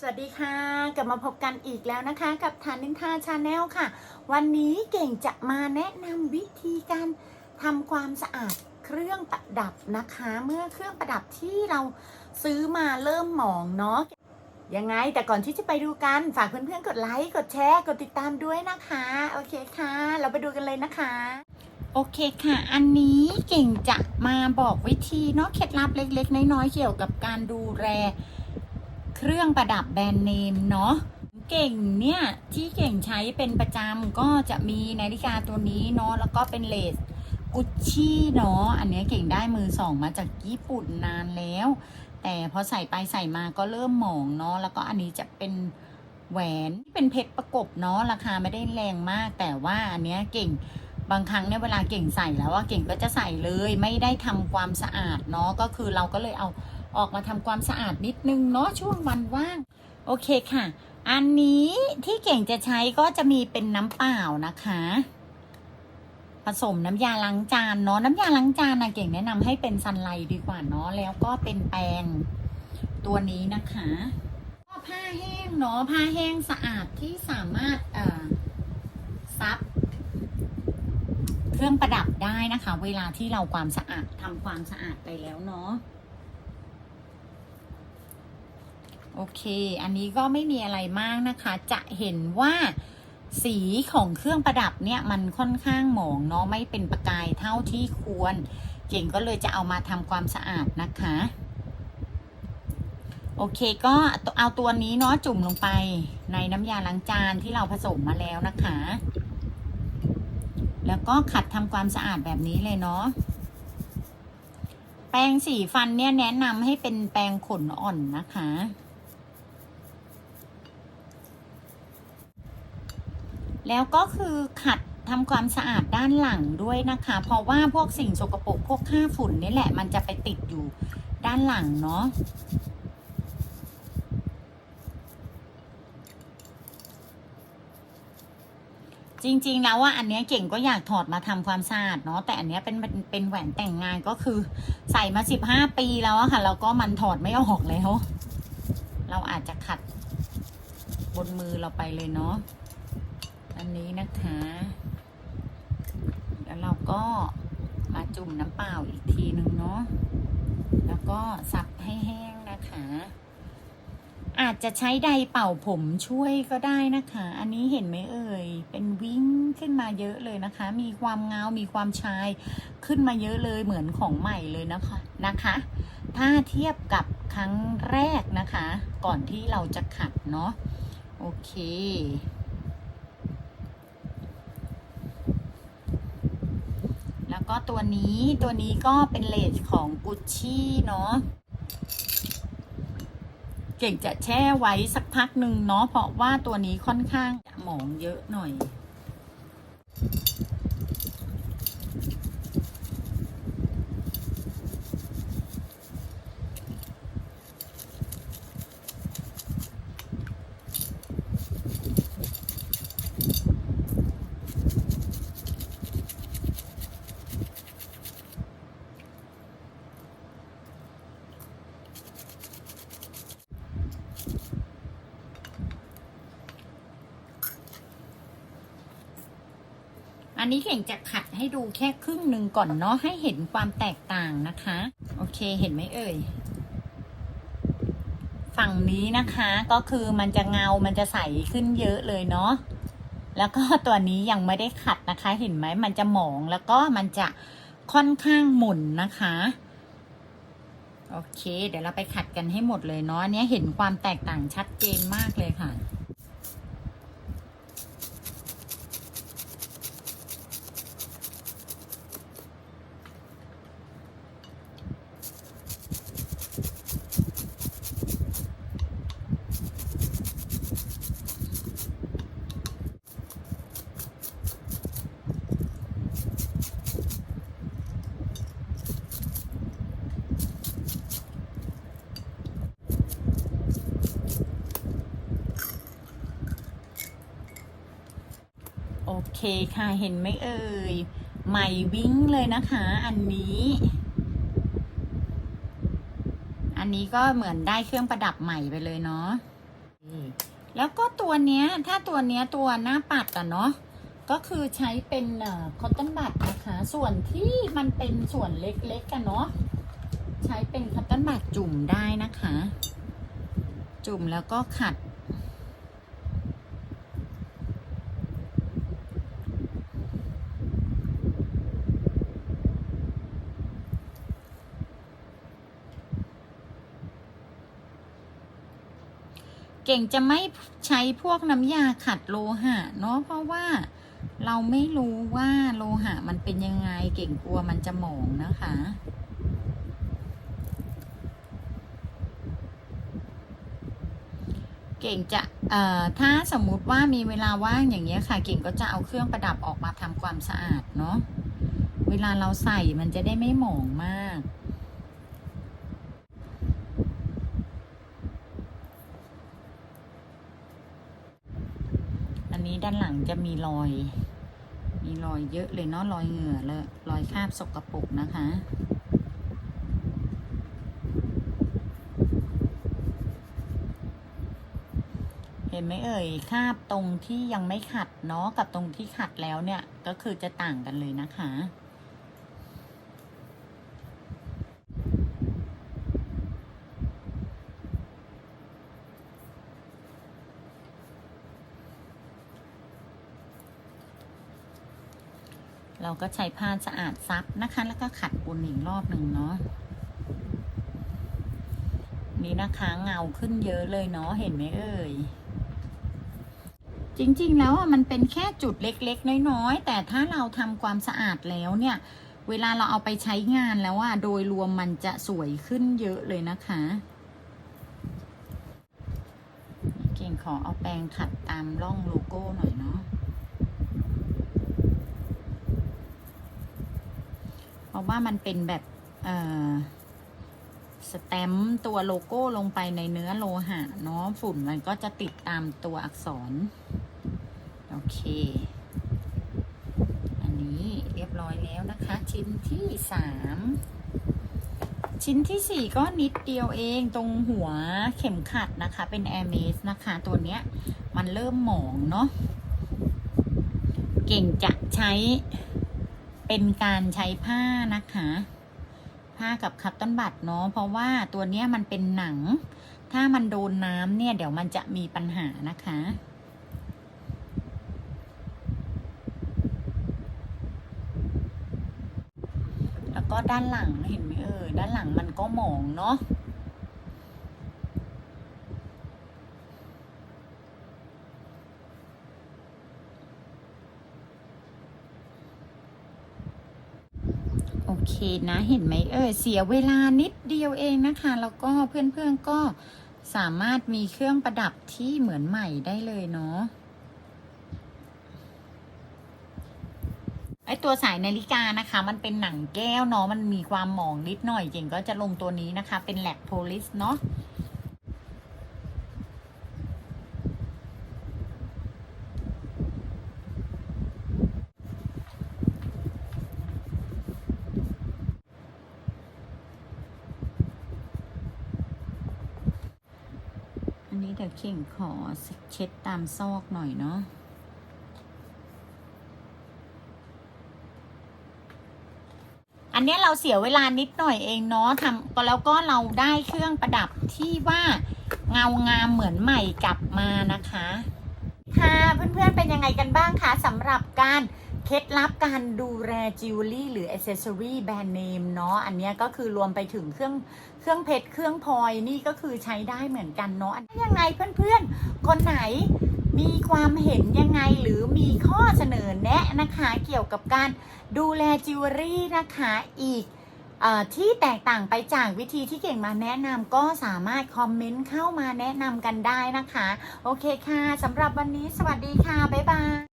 สวัสดีค่ะ กลับมาพบกันอีกแล้วนะคะกับทานินทาชาแนลค่ะ วันนี้เก่งจะมาแนะนำวิธีการทำความสะอาดเครื่องประดับนะคะ เมื่อเครื่องประดับที่เราซื้อมาเริ่มหมองเนาะยังไงแต่ก่อนที่จะไปดูกันฝากเพื่อนๆกดไลค์กดแชร์กดติดตามด้วยนะคะ โอเคค่ะ เราไปดูกันเลยนะคะ โอเคค่ะ อันนี้เก่งจะมาบอกวิธีเนาะเคล็ดลับเล็ก ๆ น้อยๆเกี่ยวกับการดูแล เครื่องประดับแบรนด์เนมเนาะเก่งเนี่ยที่เก่งใช้เป็นประจำก็จะมีนาฬิกาตัวนี้เนาะแล้วก็เป็นเลสกุชชี่เนาะอันนี้เก่งได้มือสองมาจากญี่ปุ่นนานแล้ว แต่พอใส่ไปใส่มาก็เริ่มหมองเนาะแล้วก็อันนี้จะเป็นแหวนที่เป็นเพชรประกบเนาะราคาไม่ได้แรงมาก แต่ว่าอันเนี้ยเก่งบางครั้งเนี่ยเวลาเก่งใส่แล้วว่าเก่งก็จะใส่เลยไม่ได้ทำความสะอาดเนาะก็คือเราก็เลยเอา ออกมาทำความสะอาดนิดนึงเนาะช่วงวันว่าง โอเคค่ะ อันนี้ที่เก่งจะใช้ก็จะมีเป็นน้ำเปล่านะคะ ผสมน้ำยาล้างจานเนาะน้ำยาล้างจานนะเก่งแนะนำให้เป็นซันไลท์ดีกว่าเนาะแล้วก็เป็นแปรงตัวนี้นะคะก็ผ้าแห้งเนาะผ้าแห้งสะอาดที่สามารถเอ่อซับเครื่องประดับได้นะคะ เวลาที่เราความสะอาดทำความสะอาดไปแล้วเนาะ โอเค อันนี้ก็ไม่มีอะไรมากนะคะ จะเห็นว่าสีของเครื่องประดับเนี่ยมันค่อนข้างหมองเนาะไม่เป็นประกายเท่าที่ควร เก่งก็เลยจะเอามาทำความสะอาดนะคะ โอเคก็เอาตัวนี้เนาะจุ่มลงไปในน้ำยาล้างจานที่เราผสมมาแล้วนะคะ แล้วก็ขัดทำความสะอาดแบบนี้เลยเนาะแปรงสีฟันเนี่ยแนะนำให้เป็นแปรงขนอ่อนนะคะ แล้วก็คือขัดทำความสะอาดด้านหลังด้วยนะคะ เพราะว่าพวกสิ่งสกปรกพวกค่าฝุ่นนี่แหละ มันจะไปติดอยู่ด้านหลังเนาะจริง ๆ แล้วว่าอันเนี้ยเก่งก็อยากถอดมาทำความสะอาดเนาะแต่อันเนี้ยเป็นเป็นแหวนแต่งงานก็คือใส่มาสิบห้าปีแล้วอะค่ะแล้วก็มันถอดไม่ออกแล้ว เราอาจจะขัดบนมือเราไปเลยเนาะ นี้นะคะ แล้วเราก็มาจุ่มน้ำเปล่าอีกทีหนึ่งเนาะ แล้วก็ซับให้แห้งนะคะ อาจจะใช้ไดร์เป่าผมช่วยก็ได้นะคะ อันนี้เห็นไหมเอ่ย เป็นวิ่งขึ้นมาเยอะเลยนะคะ มีความเงา มีความชายขึ้นมาเยอะเลยเหมือนของใหม่เลยนะคะนะคะ ถ้าเทียบกับครั้งแรกนะคะ ก่อนที่เราจะขัดเนาะ โอเค แล้วก็ ตัวนี้ตัวนี้ก็เป็นเลสของกุชชี่เนาะเก่งจะแช่ไว้สักพักหนึ่งเนาะเพราะว่าตัวนี้ค่อนข้างหมองเยอะหน่อย อันนี้เก่งจะขัดให้ดูแค่ครึ่งหนึ่งก่อนเนาะให้เห็นความแตกต่างนะคะ โอเคเห็นไหมเอ่ย ฝั่งนี้นะคะก็คือมันจะเงา มันจะใสขึ้นเยอะเลยเนาะแล้วก็ตัวนี้ยังไม่ได้ขัดนะคะ เห็นไหมมันจะหมองแล้วก็มันจะค่อนข้างหมุนนะคะ โอเค เดี๋ยวเราไปขัดกันให้หมดเลยเนาะเนี้ยเห็นความแตกต่างชัดเจนมากเลยค่ะ เคค่ะเห็นไหมเอ่ยใหม่วิ่งเลยนะคะ อันนี้ อันนี้ก็เหมือนได้เครื่องประดับใหม่ไปเลยเนาะแล้วก็ตัวเนี้ย ถ้าตัวเนี้ยตัวหน้าปัดอะเนาะก็คือใช้เป็นคอตตอนบัดนะคะ ส่วนที่มันเป็นส่วนเล็กๆกันเนาะใช้เป็นคอตตอนบัดจุ่มได้นะคะ จุ่มแล้วก็ขัด เก่งจะไม่ใช้พวกน้ำยาขัดโลหะเนาะเพราะว่าเราไม่รู้ว่าโลหะมันเป็นยังไงเก่งกลัวมันจะหมองนะคะเก่งจะเอ่อถ้าสมมุติว่ามีเวลาว่างอย่างเงี้ยค่ะ เก่งก็จะเอาเครื่องประดับออกมาทำความสะอาดเนาะ เวลาเราใส่มันจะได้ไม่หมองมาก อั นี้ด้านหลังจะมีรอย มีรอยเยอะเลยเนาะรอยเหงื่อเลยรอยคราบสกรปรกนะคะเห็นไหมเอ่ยคราบตรงที่ยังไม่ขัดเนาะกับตรงที่ขัดแล้วเนี่ย ก็คือจะต่างกันเลยนะคะ เราก็ใช้ผ้าสะอาดซับนะคะ แล้วก็ขัดปูนอีกรอบหนึ่งเนาะนี่นะคะเงาขึ้นเยอะเลยเนาะเห็นไหมเอ่ยจริงๆแล้วมันเป็นแค่จุดเล็กๆ น้อยๆ แต่ถ้าเราทำความสะอาดแล้วเนี่ย เวลาเราเอาไปใช้งานแล้วอะโดยรวมมันจะสวยขึ้นเยอะเลยนะคะ เก่งขอเอาแปรงขัดตามร่องโลโก้หน่อยเนาะ เพราะว่ามันเป็นแบบเอ่อสแตมป์ตัวโลโก้ลงไปในเนื้อโลหะเนาะฝุ่นมันก็จะติดตามตัวอักษร โอเค อันนี้เรียบร้อยแล้วนะคะ ชิ้นที่สามชิ้นที่สี่ก็นิดเดียวเองตรงหัวเข็มขัดนะคะ เป็น a i r m a s นะคะ ตัวเนี้ยมันเริ่มหมองเนาะเก่งจะใช้ เป็นการใช้ผ้านะคะ ผ้ากับคัตตอนบัดเนาะเพราะว่าตัวเนี้ยมันเป็นหนัง ถ้ามันโดนน้ำเนี่ย เดี๋ยวมันจะมีปัญหานะคะแล้วก็ด้านหลังเห็นไหมเออด้านหลังมันก็หมองเนาะโอเค นะเห็นไหมเออเสียเวลานิดเดียวเองนะคะ แล้วก็เพื่อนๆก็สามารถมีเครื่องประดับที่เหมือนใหม่ได้เลยเนาะไอตัวสายนาฬิกานะคะ มันเป็นหนังแก้วเนาะมันมีความหมองนิดหน่อยเก่งก็จะลงตัวนี้นะคะ เป็นแลกโพลิสเนาะ นี้เดี๋ยวเข่งขอเช็ดตามซอกหน่อยเนาะอันนี้เราเสียเวลานิดหน่อยเองเนาะทำก็แล้วก็เราได้เครื่องประดับที่ว่าเงางามเหมือนใหม่กลับมานะคะ ค่ะเพื่อนๆเป็นยังไงกันบ้างคะสำหรับการ เคล็ดลับการดูแลจิวเวลรี่หรืออ c เซสซอรี่แบรนด์เนมเนาะอันนี้ก็คือรวมไปถึงเครื่องเครื่องเพชรเครื่องพลอยนี่ก็คือใช้ได้เหมือนกันเนาะยังไงเพื่อนๆ คนไหนมีความเห็นยังไงหรือมีข้อเสนอแนะนะคะเกี่ยวกับการดูแลจิวเวลรี่นะคะอีกอที่แตกต่างไปจากวิธีที่เก่งมาแนะนำก็สามารถคอมเมนต์เข้ามาแนะนำกันได้นะคะ โอเคค่ะสำหรับวันนี้สวัสดีค่ะ บ๊ายบาย